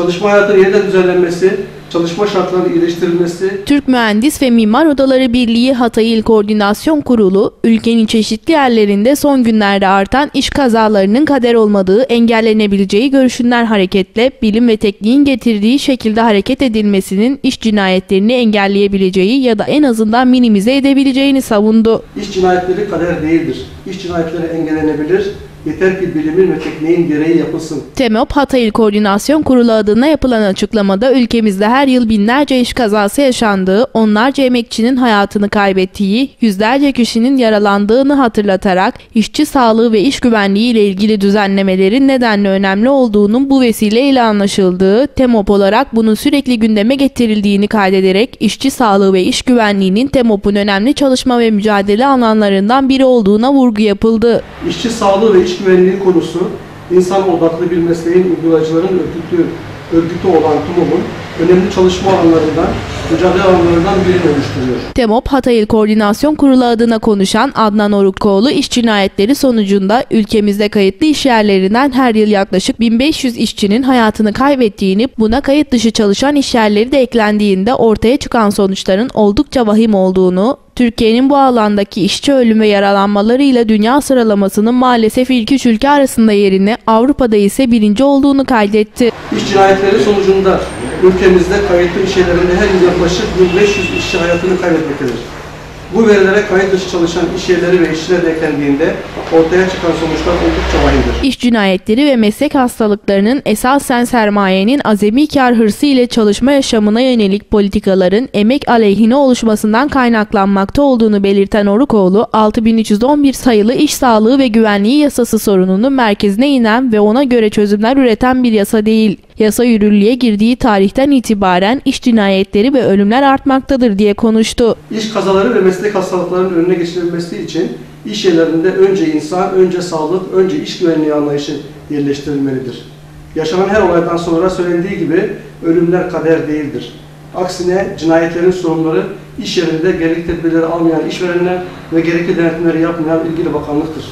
çalışma hayatının yeniden düzenlenmesi, çalışma şartlarının iyileştirilmesi, Türk Mühendis ve Mimar Odaları Birliği Hatay İl Koordinasyon Kurulu, ülkenin çeşitli yerlerinde son günlerde artan iş kazalarının kader olmadığı engellenebileceği görüşünden hareketle bilim ve tekniğin getirdiği şekilde hareket edilmesinin iş cinayetlerini engelleyebileceği ya da en azından minimize edebileceğini savundu. iş cinayetleri kader değildir. İş cinayetleri engellenebilir. Yeter ki bilimin ve tekniğin gereği yapılsın. TEMOP Hatay İl Koordinasyon Kurulu adına yapılan açıklamada ülkemizde her yıl binlerce iş kazası yaşandığı, onlarca emekçinin hayatını kaybettiği, yüzlerce kişinin yaralandığını hatırlatarak işçi sağlığı ve iş güvenliği ile ilgili düzenlemelerin nedenle önemli olduğunun bu vesileyle anlaşıldığı, TEMOP olarak bunun sürekli gündeme getirildiğini kaydederek işçi sağlığı ve iş güvenliğinin TEMOP'un önemli çalışma ve mücadele alanlarından biri olduğuna vurgu yapıldı. İşçi sağlığı ve iş güvenliği konusu insan odaklı bir mesleğin uygulayıcıların örgütü, örgütü olan TUMO'nun önemli çalışma alanlarından, mücadele alanlarından birini oluşturuyor. TEMOP Hatay İl Koordinasyon Kurulu adına konuşan Adnan Orukkoğlu iş cinayetleri sonucunda ülkemizde kayıtlı iş yerlerinden her yıl yaklaşık 1500 işçinin hayatını kaybettiğini, buna kayıt dışı çalışan iş yerleri de eklendiğinde ortaya çıkan sonuçların oldukça vahim olduğunu, Türkiye'nin bu alandaki işçi ölüm ve yaralanmalarıyla dünya sıralamasının maalesef ilk üç ülke arasında yerini, Avrupa'da ise birinci olduğunu kaydetti. İş cinayetleri sonucunda ülkemizde kayıtlı iş yerlerinde her yıl yaklaşık 1500 işçi hayatını kaybetmektedir. Bu verilere kayıt dışı çalışan iş yerleri ve işçiler de eklendiğinde ortaya çıkan sonuçlar oldukça vahimdir. İş cinayetleri ve meslek hastalıklarının esasen sermayenin azami kar hırsı ile çalışma yaşamına yönelik politikaların emek aleyhine oluşmasından kaynaklanmakta olduğunu belirten Orukoğlu, 6311 sayılı iş sağlığı ve güvenliği yasası sorununun merkezine inen ve ona göre çözümler üreten bir yasa değil. Yasa yürürlüğe girdiği tarihten itibaren iş cinayetleri ve ölümler artmaktadır diye konuştu. İş kazaları ve meslek hastalıklarının önüne geçirilmesi için iş yerlerinde önce insan, önce sağlık, önce iş güvenliği anlayışı yerleştirilmelidir. Yaşanan her olaydan sonra söylendiği gibi ölümler kader değildir. Aksine cinayetlerin sorumluları iş yerinde gerekli tedbirleri almayan işverenler ve gerekli denetimleri yapmayan ilgili bakanlıktır.